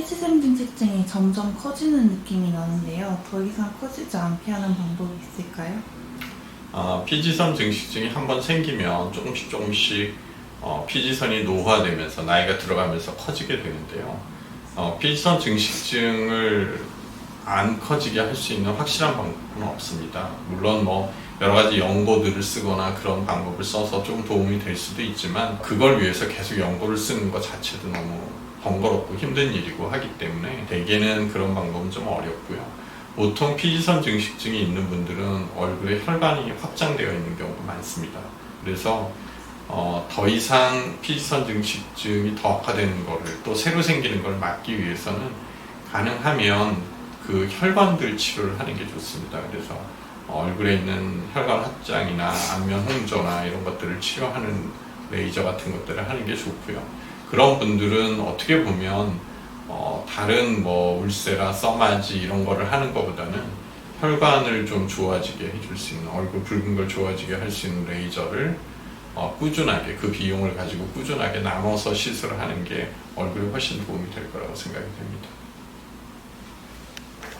폐지샘 증식증이 점점 커지는 느낌이 나는데요. 더 이상 커지지 않게 하는 방법이 있을까요? 어, 피지선 증식증이 한 번 생기면 조금씩 조금씩 어, 피지선이 노화되면서 나이가 들어가면서 커지게 되는데요. 어, 피지선 증식증을 안 커지게 할 수 있는 확실한 방법은 없습니다. 물론 뭐 여러 가지 연고들을 쓰거나 그런 방법을 써서 좀 도움이 될 수도 있지만 그걸 위해서 계속 연고를 쓰는 것 자체도 너무 번거롭고 힘든 일이고 하기 때문에 대개는 그런 방법은 좀 어렵고요. 보통 피지선 증식증이 있는 분들은 얼굴에 혈관이 확장되어 있는 경우가 많습니다. 그래서 어, 더 이상 피지선 증식증이 더 악화되는 거를 또 새로 생기는 걸 막기 위해서는 가능하면 그 혈관들 치료를 하는 게 좋습니다. 그래서 얼굴에 있는 혈관 확장이나 안면 홍조나 이런 것들을 치료하는 레이저 같은 것들을 하는 게 좋고요. 그런 분들은 어떻게 보면 어, 다른 뭐 울세라 써마지 이런 거를 하는 것보다는 혈관을 좀 좋아지게 해줄 수 있는 얼굴 붉은 걸 좋아지게 할 수 있는 레이저를 어, 꾸준하게 그 비용을 가지고 꾸준하게 나눠서 시술을 하는 게 얼굴에 훨씬 도움이 될 거라고 생각이 됩니다.